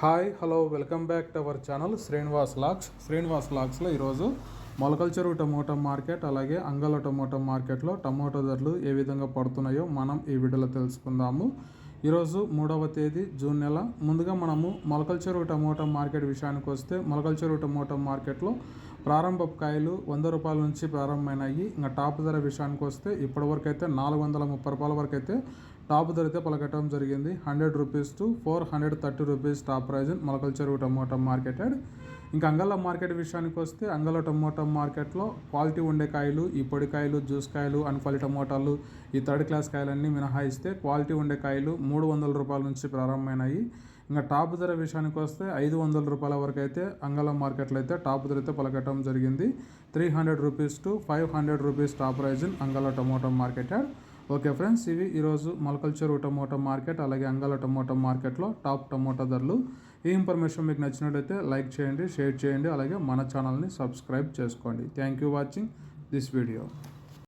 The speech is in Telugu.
Hi hello welcome back to our channel Srinivas lakhs Srinivas లాక్స్లో ఈరోజు మొలకల్చెరువు టమోటా మార్కెట్ అలాగే అంగళ టమోటా మార్కెట్లో టమోటా ధరలు ఏ విధంగా పడుతున్నాయో మనం ఈ వీడియోలో తెలుసుకుందాము. ఈరోజు మూడవ తేదీ జూన్ నెల. ముందుగా మనము మొలకల్చెరువు టమోటా మార్కెట్ విషయానికి వస్తే మొలకల్చెరువు టమోటా మార్కెట్లో ప్రారంభ కాయలు వంద రూపాయల నుంచి ప్రారంభమైనాయి. ఇంకా టాప్ ధర విషయానికి వస్తే ఇప్పటివరకు అయితే నాలుగు వందల ముప్పై రూపాయల వరకు అయితే టాప్ ధర అయితే పలకటం జరిగింది. Hundred rupees to four hundred thirty rupees top price Molakalacheruvu tomato marketed. ఇంకా అంగళ మార్కెట్ విషయానికి వస్తే అంగళ్ళ టమోటా మార్కెట్లో క్వాలిటీ ఉండే కాయలు ఈ పొడి కాయలు జ్యూస్ కాయలు అన్క్వాలిటీ టమోటాలు ఈ థర్డ్ క్లాస్ కాయలన్నీ మినహాయిస్తే క్వాలిటీ ఉండే కాయలు మూడు వందల రూపాయల నుంచి ప్రారంభమైనాయి. ఇంకా టాప్ ధర విషయానికి వస్తే ఐదు వందల రూపాయల వరకు అయితే అంగళ మార్కెట్లో అయితే టాప్ ధర అయితే పలకటం జరిగింది. Three hundred rupees to five hundred rupees top price అంగళ tomato market okay friends ఇవి ఈరోజు మొలకల్చూరు టమోటా మార్కెట్ అలాగే అంగాల టమోటా మార్కెట్లో టాప్ టమోటా ధరలు. ఈ ఇన్ఫర్మేషన్ మీకు నచ్చినట్లయితే లైక్ చేయండి షేర్ చేయండి అలాగే మన ఛానల్ని సబ్స్క్రైబ్ చేసుకోండి. Thank you watching this video.